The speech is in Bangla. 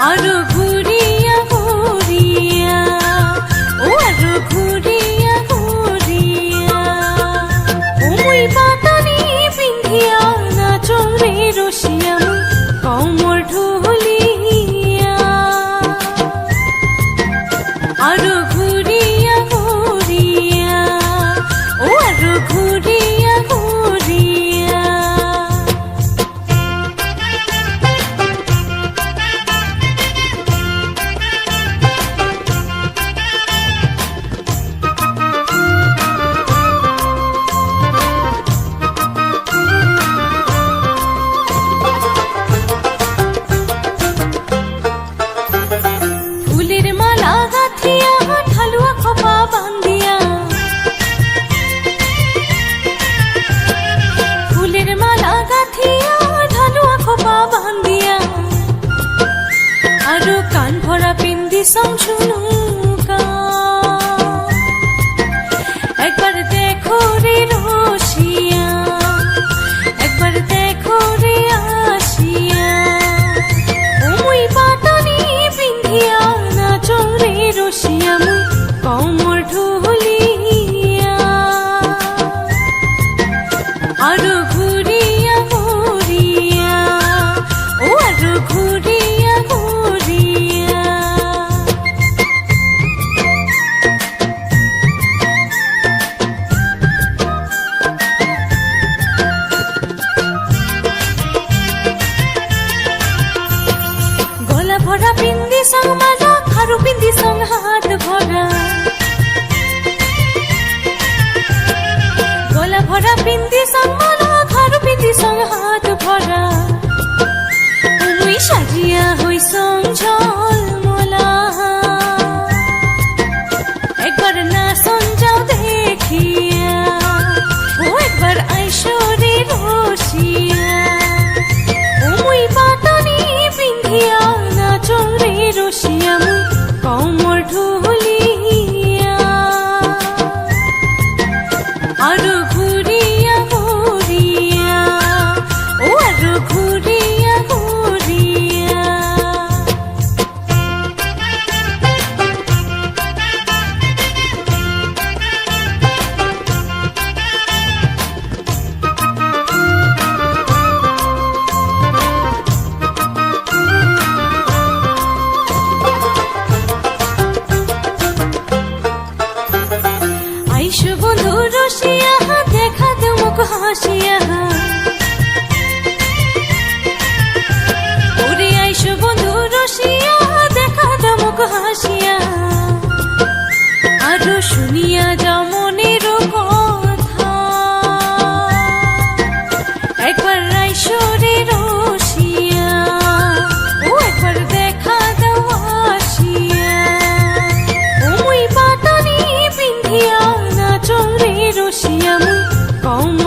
আরও ভরা পিন্দি একবার দেখো রে একবার দেখো রে আসিয়া ওমুই পাতানি কমর পিন্দি সং মালা খারু পিন্দি সং হাত ভরা গলা ভরা পিন্দি সং মালা খারু পিন্দি সং হাত ভরা সাজিয়া হই সং আরও ভাসিয়া ওরে আইসো বন্ধু দেখা দমক হাসিয়া। আরও শুনিয়া যা মনের কথা। একবার আইসো রে রসিয়া, ও দেখা দাও আসিয়া। ও মুই পাতানি পিন্ধিয়া না চল কম